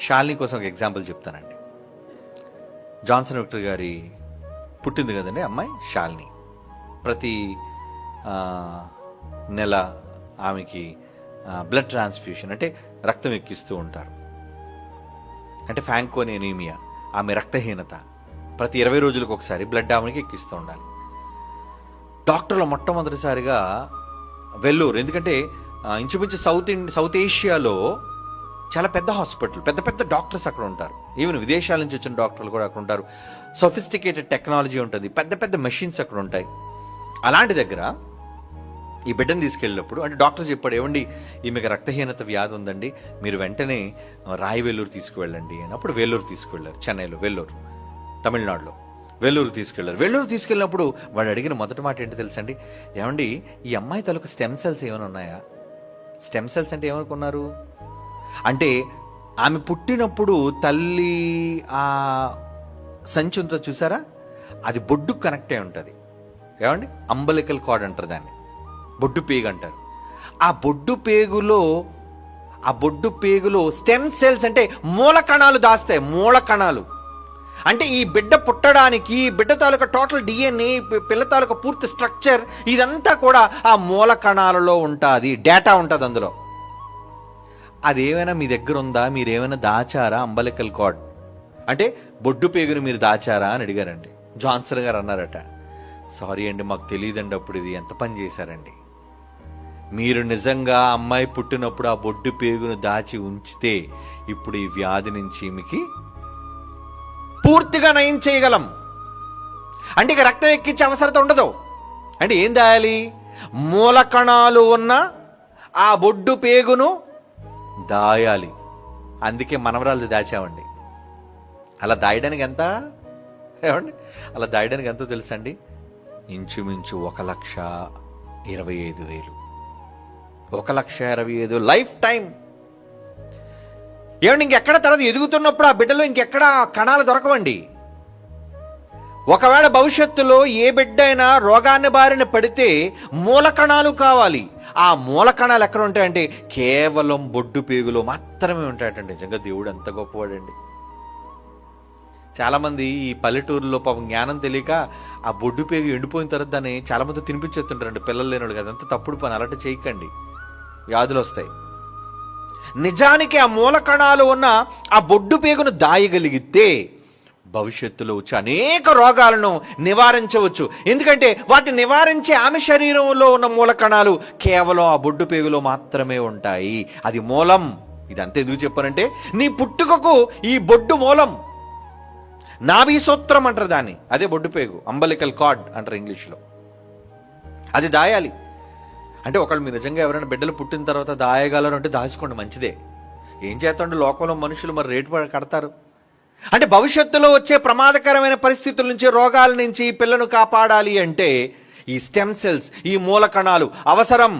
షాలిని కోసం ఒక ఎగ్జాంపుల్ చెప్తానండి. జాన్సన్ విక్టర్ గారి పుట్టింది కదండి అమ్మాయి షాలిని. ప్రతి నెల ఆమెకి బ్లడ్ ట్రాన్స్ఫ్యూషన్ అంటే రక్తం ఎక్కిస్తూ ఉంటారు. అంటే ఫ్యాంకోని ఎనీమియా ఆమె రక్తహీనత. ప్రతి ఇరవై రోజులకు ఒకసారి బ్లడ్ ఆమెకి ఎక్కిస్తూ ఉండాలి. డాక్టర్లు మొట్టమొదటిసారిగా వెల్లూరు ఎందుకంటే ఇంచుమించు సౌత్ ఇండి సౌత్ ఏషియాలో చాలా పెద్ద హాస్పిటల్ పెద్ద పెద్ద డాక్టర్స్ అక్కడ ఉంటారు. ఈవెన్ విదేశాల నుంచి వచ్చిన డాక్టర్లు కూడా అక్కడ ఉంటారు. సొఫిస్టికేటెడ్ టెక్నాలజీ ఉంటుంది. పెద్ద పెద్ద మెషిన్స్ అక్కడ ఉంటాయి. అలాంటి దగ్గర ఈ బిడ్డను తీసుకెళ్ళినప్పుడు అంటే డాక్టర్ చెప్పాడు ఏమండి ఈమెకు రక్తహీనత వ్యాధి ఉందండి. మీరు వెంటనే రాయి వెల్లూరు తీసుకువెళ్ళండి అని. అప్పుడు వేలూరు తీసుకువెళ్ళారు చెన్నైలో వెల్లూరు తమిళనాడులో. వెల్లూరు తీసుకెళ్ళారు వెల్లూరు తీసుకెళ్ళినప్పుడు వాడు అడిగిన మొదటి మాట ఏంటి తెలుసండి? ఏమండి ఈ అమ్మాయి తలకు స్టెమ్ సెల్స్ ఏమైనా ఉన్నాయా? స్టెమ్ సెల్స్ అంటే ఏమనుకున్నారు? అంటే ఆమె పుట్టినప్పుడు తల్లి ఆ సంచి ఉంటుందో చూసారా? అది బొడ్డు కనెక్ట్ అయి ఉంటుంది. ఏమండి? అంబలికల్ కార్డ్ అంటారు దాన్ని. బొడ్డు పేగు అంటారు. ఆ బొడ్డు పేగులో ఆ బొడ్డు పేగులో స్టెమ్ సెల్స్ అంటే మూల కణాలు దాస్తాయి మూల కణాలు. అంటే ఈ బిడ్డ పుట్టడానికి బిడ్డ తాలూకా టోటల్ డిఎన్ఏ పిల్ల తాలూకా పూర్తి స్ట్రక్చర్ ఇదంతా కూడా ఆ మూల కణాలలో ఉంటుంది డేటా ఉంటుంది అందులో. అదేమైనా మీ దగ్గర ఉందా? మీరేమైనా దాచారా? అంబలికల్ కార్డ్ అంటే బొడ్డు పేగును మీరు దాచారా అని అడిగారండి. జాన్సన్ గారు అన్నారట. సారీ అండి మాకు తెలియదండి అప్పుడు ఇది. ఎంత పని చేశారండి? మీరు నిజంగా అమ్మాయి పుట్టినప్పుడు ఆ బొడ్డు పేగును దాచి ఉంచితే ఇప్పుడు ఈ వ్యాధి నుంచి మీకు పూర్తిగా నయం చేయగలం. అంటే ఇక రక్తం ఎక్కించే అవసరత ఉండదు. అంటే ఏం దాయాలి? మూల కణాలు ఉన్న ఆ బొడ్డు పేగును దాయాలి. అందుకే మనవరాలు దాచామండి. అలా దాయడానికి ఎంత? ఏమండి? అలా దాయడానికి ఎంతో తెలుసండి? ఇంచుమించు ఒక లక్ష ఇరవై ఐదు వేలు. ఒక లక్ష ఇరవై ఐదు లైఫ్ టైం. ఏమండి ఇంకెక్కడ తర్వాత ఎదుగుతున్నప్పుడు ఆ బిడ్డలో ఇంకెక్కడ కణాలు దొరకవండి? ఒకవేళ భవిష్యత్తులో ఏ బిడ్డ అయినా రోగాన్ని బారిన పడితే మూల కణాలు కావాలి. ఆ మూల కణాలు ఎక్కడ ఉంటాయంటే కేవలం బొడ్డు పేగులో మాత్రమే ఉంటాయటండి. నిజంగా దేవుడు ఎంత గొప్పవాడండి. చాలామంది ఈ పల్లెటూరులో పాపం జ్ఞానం తెలియక ఆ బొడ్డు పేగు ఎండిపోయిన తర్వాత దాన్ని చాలామంది తినిపించేస్తుంటారండి. పిల్లలు లేనివాడు కదా అంత తప్పుడు పని అలాంటి చేయకండి. వ్యాధులు వస్తాయి. నిజానికి ఆ మూల కణాలు ఉన్న ఆ బొడ్డు పేగును దాయగలిగితే భవిష్యత్తులో వచ్చే అనేక రోగాలను నివారించవచ్చు. ఎందుకంటే వాటిని నివారించే ఆమె శరీరంలో ఉన్న మూల కణాలు కేవలం ఆ బొడ్డు పేగులో మాత్రమే ఉంటాయి. అది మూలం. ఇదంతా ఎందుకు చెప్పారంటే నీ పుట్టుకకు ఈ బొడ్డు మూలం. నాభీసూత్రం అంటారు దాన్ని. అదే బొడ్డు పేగు. అంబలికల్ కార్డ్ అంటారు ఇంగ్లీష్లో. అది దాయాలి. అంటే ఒకళ్ళు మీరు నిజంగా ఎవరైనా బిడ్డలు పుట్టిన తర్వాత దాయగలరు అంటే దాచుకోండి మంచిదే. ఏం చేస్తాడు? లోకంలో మనుషులు మరి రేటు కడతారు. అంటే భవిష్యత్తులో వచ్చే ప్రమాదకరమైన పరిస్థితుల నుంచి రోగాల నుంచి పిల్లను కాపాడాలి అంటే ఈ స్టెమ్ సెల్స్ ఈ మూల కణాలు అవసరం.